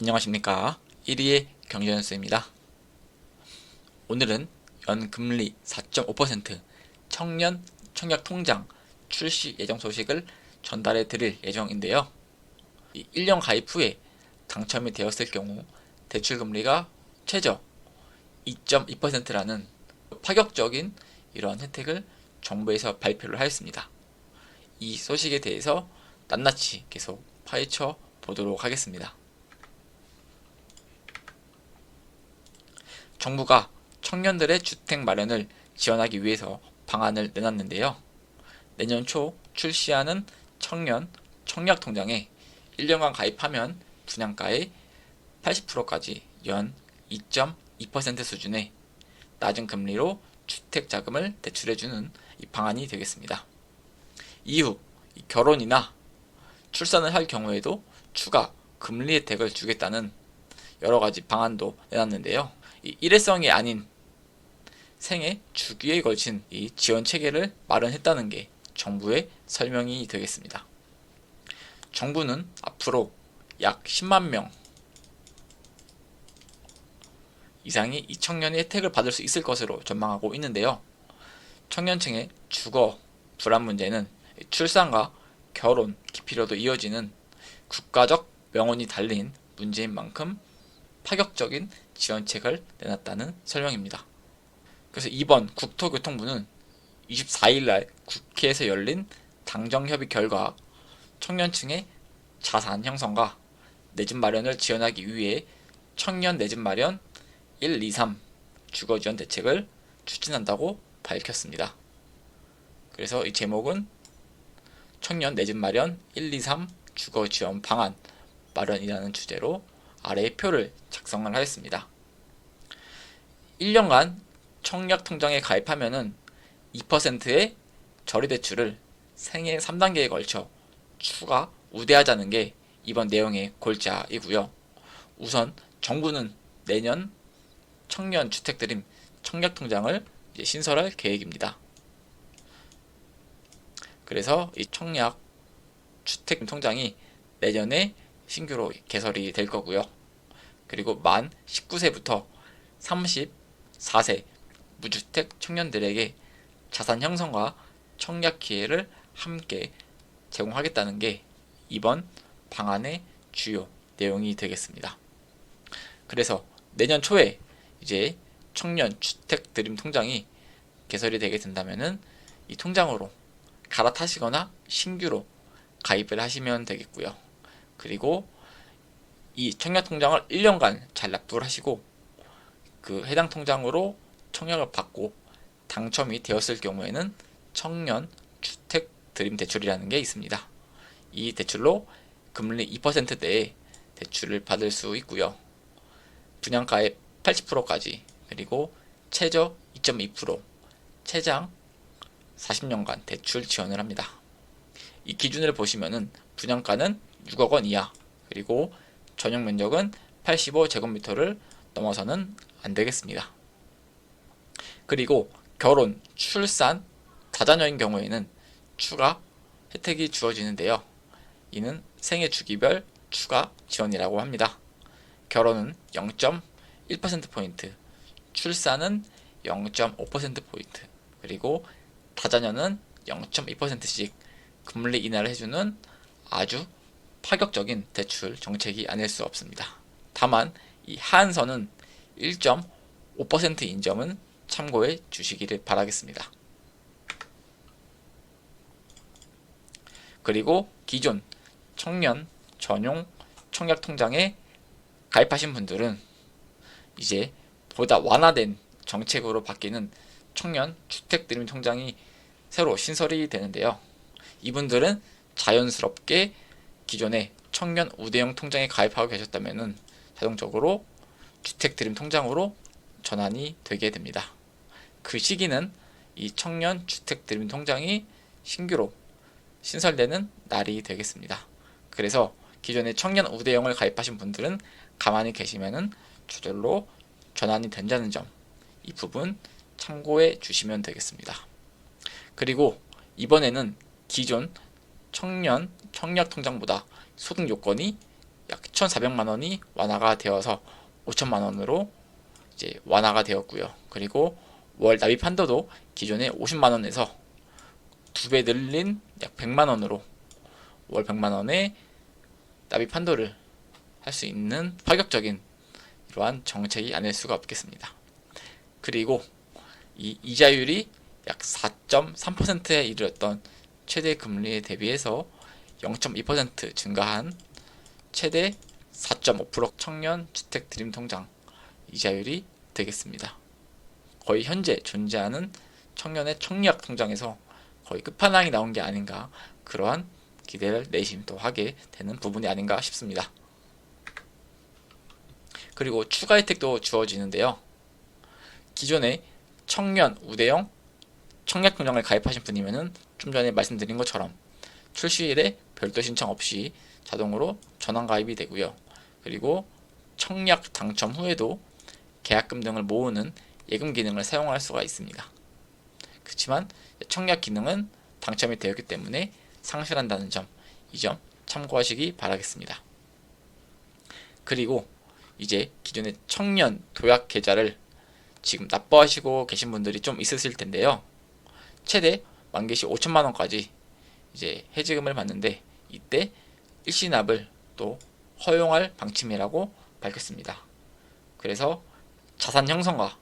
안녕하십니까 1위의 경제연수입니다. 오늘은 연금리 4.5% 청년 청약 통장 출시 예정 소식을 전달해 드릴 예정인데요. 1년 가입 후에 당첨이 되었을 경우 대출금리가 최저 2.2%라는 파격적인 이러한 혜택을 정부에서 발표를 하였습니다. 이 소식에 대해서 낱낱이 계속 파헤쳐 보도록 하겠습니다. 정부가 청년들의 주택 마련을 지원하기 위해서 방안을 내놨는데요. 내년 초 출시하는 청년 청약 통장에 1년간 가입하면 분양가의 80%까지 연 2.2% 수준의 낮은 금리로 주택 자금을 대출해주는 이 방안이 되겠습니다. 이후 결혼이나 출산을 할 경우에도 추가 금리 혜택을 주겠다는 여러 가지 방안도 내놨는데요. 이 일회성이 아닌 생애 주기에 걸친 이 지원 체계를 마련했다는 게 정부의 설명이 되겠습니다. 정부는 앞으로 약 10만 명 이상이 이 청년이 혜택을 받을 수 있을 것으로 전망하고 있는데요. 청년층의 주거 불안 문제는 출산과 결혼, 기피로도 이어지는 국가적 명운이 달린 문제인 만큼 파격적인 지원책을 내놨다는 설명입니다. 그래서 이번 국토교통부는 24일날 국회에서 열린 당정협의 결과 청년층의 자산 형성과 내 집 마련을 지원하기 위해 청년 내 집 마련 1, 2, 3 주거 지원 대책을 추진한다고 밝혔습니다. 그래서 이 제목은 청년 내 집 마련 1, 2, 3 주거 지원 방안 마련이라는 주제로 아래의 표를 작성을 하였습니다. 1년간 청약 통장에 가입하면은 2%의 저리 대출을 생애 3단계에 걸쳐 추가 우대하자는 게 이번 내용의 골자이고요. 우선 정부는 내년 청년 주택드림 청약 통장을 신설할 계획입니다. 그래서 이 청약 주택 통장이 내년에 신규로 개설이 될 거고요. 그리고 만 19세부터 34세 무주택 청년들에게 자산 형성과 청약 기회를 함께 제공하겠다는 게 이번 방안의 주요 내용이 되겠습니다. 그래서 내년 초에 이제 청년 주택 드림 통장이 개설이 되게 된다면은 이 통장으로 갈아타시거나 신규로 가입을 하시면 되겠고요. 그리고 이 청약 통장을 1년간 잘 납부를 하시고 그 해당 통장으로 청약을 받고 당첨이 되었을 경우에는 청년 주택 드림 대출이라는 게 있습니다. 이 대출로 금리 2%대의 대출을 받을 수 있고요. 분양가의 80%까지 그리고 최저 2.2% 최장 40년간 대출 지원을 합니다. 이 기준을 보시면은 분양가는 6억 원 이하 그리고 전용 면적은 85제곱미터를 넘어서는 안 되겠습니다. 그리고 결혼, 출산, 다자녀인 경우에는 추가 혜택이 주어지는데요. 이는 생애 주기별 추가 지원이라고 합니다. 결혼은 0.1%포인트, 출산은 0.5%포인트, 그리고 다자녀는 0.2%씩 금리 인하를 해주는 아주 파격적인 대출 정책이 아닐 수 없습니다. 다만 이 하한선은 1.5%인 점은 참고해 주시기를 바라겠습니다. 그리고 기존 청년 전용 청약 통장에 가입하신 분들은 이제 보다 완화된 정책으로 바뀌는 청년 주택 드림 통장이 새로 신설이 되는데요. 이분들은 자연스럽게 기존의 청년 우대형 통장에 가입하고 계셨다면 자동적으로 주택 드림 통장으로 전환이 되게 됩니다. 그 시기는 이 청년 주택 드림 통장이 신규로 신설되는 날이 되겠습니다. 그래서 기존의 청년 우대형을 가입하신 분들은 가만히 계시면은 저절로 전환이 된다는 점, 이 부분 참고해 주시면 되겠습니다. 그리고 이번에는 기존 청년 청약 통장보다 소득 요건이 약 1,400만 원이 완화가 되어서 5천만 원으로 이제 완화가 되었고요. 그리고 월 납입 한도도 기존에 50만 원에서 두 배 늘린 약 100만 원으로 월 100만 원의 납입 한도를 할 수 있는 파격적인 이러한 정책이 아닐 수가 없겠습니다. 그리고 이 이자율이 약 4.3%에 이르렀던 최대 금리에 대비해서 0.2% 증가한 최대 4.5% 청년 주택 드림 통장 이자율이 되겠습니다. 거의 현재 존재하는 청년의 청약 통장에서 거의 끝판왕이 나온 게 아닌가 그러한 기대를 내심 또 하게 되는 부분이 아닌가 싶습니다. 그리고 추가 혜택도 주어지는데요. 기존에 청년 우대형 청약 통장을 가입하신 분이면은 좀 전에 말씀드린 것처럼 출시일에 별도 신청 없이 자동으로 전환 가입이 되고요. 그리고 청약 당첨 후에도 계약금 등을 모으는 예금 기능을 사용할 수가 있습니다. 그렇지만 청약 기능은 당첨이 되었기 때문에 상실한다는 점, 이 점 참고하시기 바라겠습니다. 그리고 이제 기존의 청년 도약 계좌를 지금 납부하시고 계신 분들이 좀 있으실 텐데요. 최대 만기시 5천만 원까지 이제 해지금을 받는데 이때 일시납을 또 허용할 방침이라고 밝혔습니다. 그래서 자산 형성과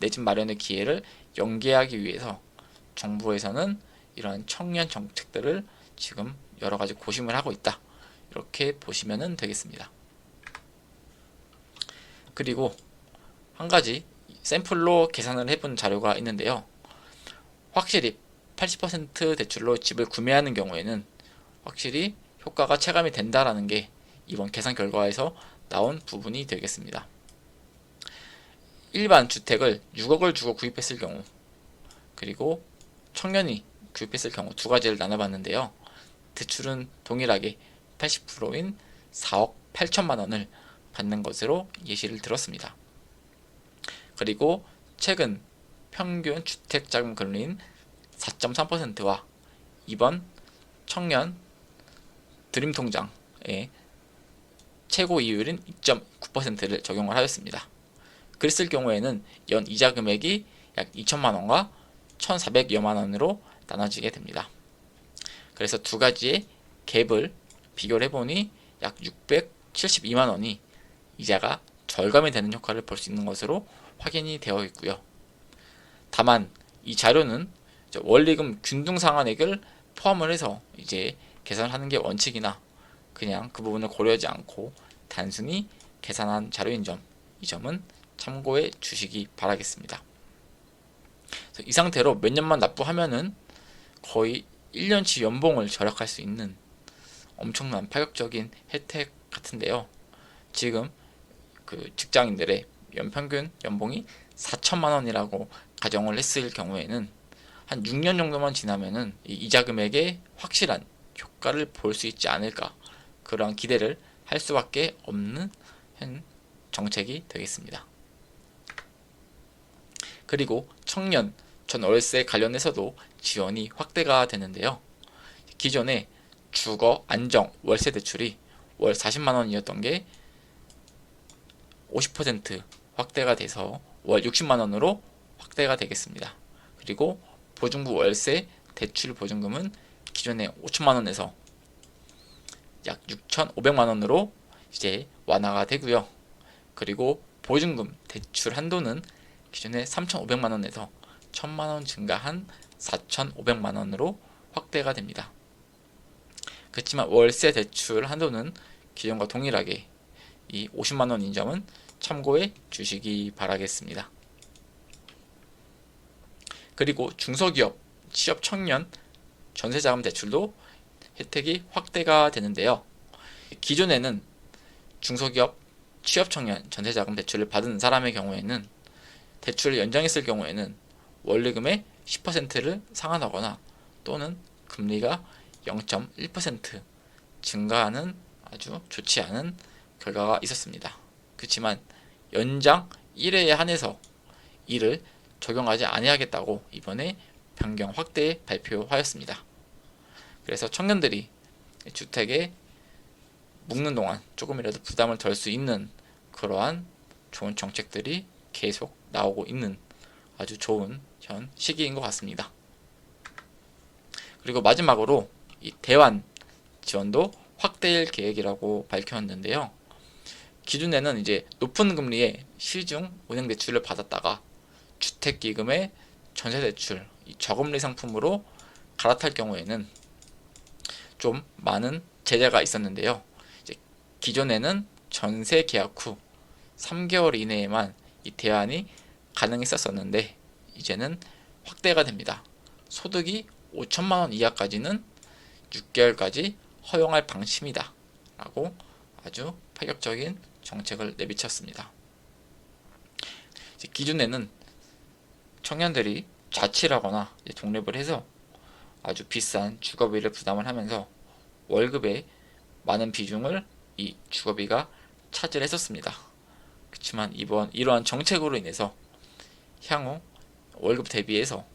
내 집 마련의 기회를 연계하기 위해서 정부에서는 이러한 청년 정책들을 지금 여러 가지 고심을 하고 있다. 이렇게 보시면 되겠습니다. 그리고 한 가지 샘플로 계산을 해본 자료가 있는데요. 확실히 80% 대출로 집을 구매하는 경우에는 확실히 효과가 체감이 된다라는 게 이번 계산 결과에서 나온 부분이 되겠습니다. 일반 주택을 6억을 주고 구입했을 경우 그리고 청년이 구입했을 경우 두 가지를 나눠봤는데요. 대출은 동일하게 80%인 4억 8천만 원을 받는 것으로 예시를 들었습니다. 그리고 최근 평균 주택자금 금리인 4.3%와 이번 청년 드림 통장의 최고 이율인 2.9%를 적용을 하였습니다. 그랬을 경우에는 연 이자 금액이 약 2천만 원과 1,400여만 원으로 나눠지게 됩니다. 그래서 두 가지의 갭을 비교를 해보니 약 672만 원이 이자가 절감이 되는 효과를 볼 수 있는 것으로 확인이 되어 있고요. 다만 이 자료는 원리금 균등 상환액을 포함을 해서 이제 계산하는 게 원칙이나 그냥 그 부분을 고려하지 않고 단순히 계산한 자료인 점, 이 점은 참고해 주시기 바라겠습니다. 이 상태로 몇 년만 납부하면은 거의 1년치 연봉을 절약할 수 있는 엄청난 파격적인 혜택 같은데요. 지금 그 직장인들의 연평균 연봉이 4천만 원이라고 가정을 했을 경우에는 한 6년 정도만 지나면은 이 이자 금액에 확실한 효과를 볼 수 있지 않을까 그러한 기대를 할 수밖에 없는 정책이 되겠습니다. 그리고 청년 전 월세 관련해서도 지원이 확대가 되는데요. 기존에 주거 안정 월세 대출이 월 40만 원이었던 게 50% 확대가 돼서 월 60만 원으로 확대가 되겠습니다. 그리고 보증부 월세 대출 보증금은 기존에 5천만 원에서 약 6,500만 원으로 이제 완화가 되고요. 그리고 보증금 대출 한도는 기존에 3,500만 원에서 1,000만 원 증가한 4,500만 원으로 확대가 됩니다. 그렇지만 월세 대출 한도는 기존과 동일하게 이 50만 원인 점은 참고해 주시기 바라겠습니다. 그리고 중소기업, 취업 청년 전세자금 대출도 혜택이 확대가 되는데요. 기존에는 중소기업, 취업 청년 전세자금 대출을 받은 사람의 경우에는 대출을 연장했을 경우에는 원리금의 10%를 상환하거나 또는 금리가 0.1% 증가하는 아주 좋지 않은 결과가 있었습니다. 그렇지만 연장 1회에 한해서 이를 적용하지 아니하겠다고 이번에 변경 확대 발표하였습니다. 그래서 청년들이 주택에 묵는 동안 조금이라도 부담을 덜 수 있는 그러한 좋은 정책들이 계속 나오고 있는 아주 좋은 현 시기인 것 같습니다. 그리고 마지막으로 이 대환 지원도 확대일 계획이라고 밝혔는데요. 기존에는 이제 높은 금리의 시중 은행 대출을 받았다가 주택기금의 전세대출, 이 저금리 상품으로 갈아탈 경우에는 좀 많은 제재가 있었는데요. 기존에는 전세 계약 후 3개월 이내에만 이 대안이 가능했었었는데 이제는 확대가 됩니다. 소득이 5천만 원 이하까지는 6개월까지 허용할 방침이다. 라고 아주 파격적인 정책을 내비쳤습니다. 기존에는 청년들이 자취하거나 독립을 해서 아주 비싼 주거비를 부담을 하면서 월급의 많은 비중을 이 주거비가 차지를 했었습니다. 그렇지만 이번 이러한 정책으로 인해서 향후 월급 대비해서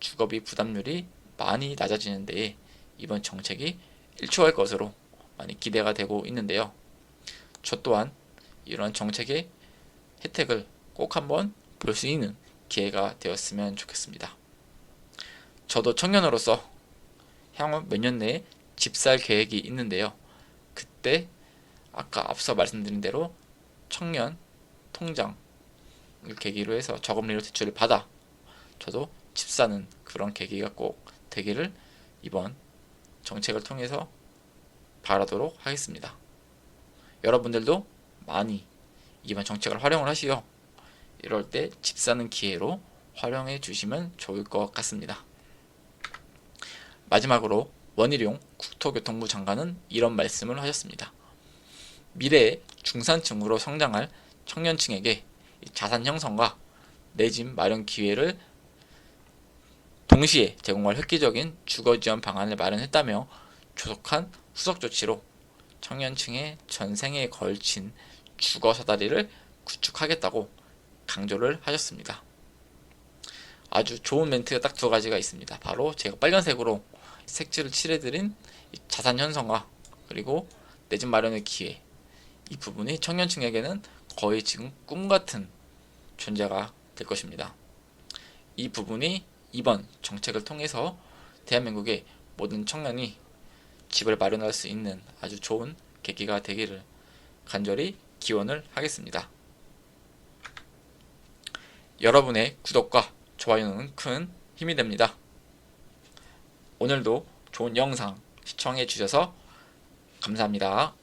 주거비 부담률이 많이 낮아지는데 이번 정책이 일초할 것으로 많이 기대가 되고 있는데요. 저 또한 이러한 정책의 혜택을 꼭 한번 볼 수 있는 기회가 되었으면 좋겠습니다. 저도 청년으로서 향후 몇 년 내에 집 살 계획이 있는데요. 그때 아까 앞서 말씀드린 대로 청년 통장을 계기로 해서 저금리로 대출을 받아 저도 집 사는 그런 계기가 꼭 되기를 이번 정책을 통해서 바라도록 하겠습니다. 여러분들도 많이 이번 정책을 활용을 하시어 이럴 때 집 사는 기회로 활용해 주시면 좋을 것 같습니다. 마지막으로 원희룡 국토교통부 장관은 이런 말씀을 하셨습니다. 미래의 중산층으로 성장할 청년층에게 자산 형성과 내 집 마련 기회를 동시에 제공할 획기적인 주거 지원 방안을 마련했다며 조속한 후속 조치로 청년층의 전생에 걸친 주거 사다리를 구축하겠다고 강조를 하셨습니다. 아주 좋은 멘트가 딱 두 가지가 있습니다. 바로 제가 빨간색으로 색칠을 칠해드린 자산 형성과 그리고 내 집 마련의 기회 이 부분이 청년층에게는 거의 지금 꿈 같은 존재가 될 것입니다. 이 부분이 이번 정책을 통해서 대한민국의 모든 청년이 집을 마련할 수 있는 아주 좋은 계기가 되기를 간절히 기원을 하겠습니다. 여러분의 구독과 좋아요는 큰 힘이 됩니다. 오늘도 좋은 영상 시청해 주셔서 감사합니다.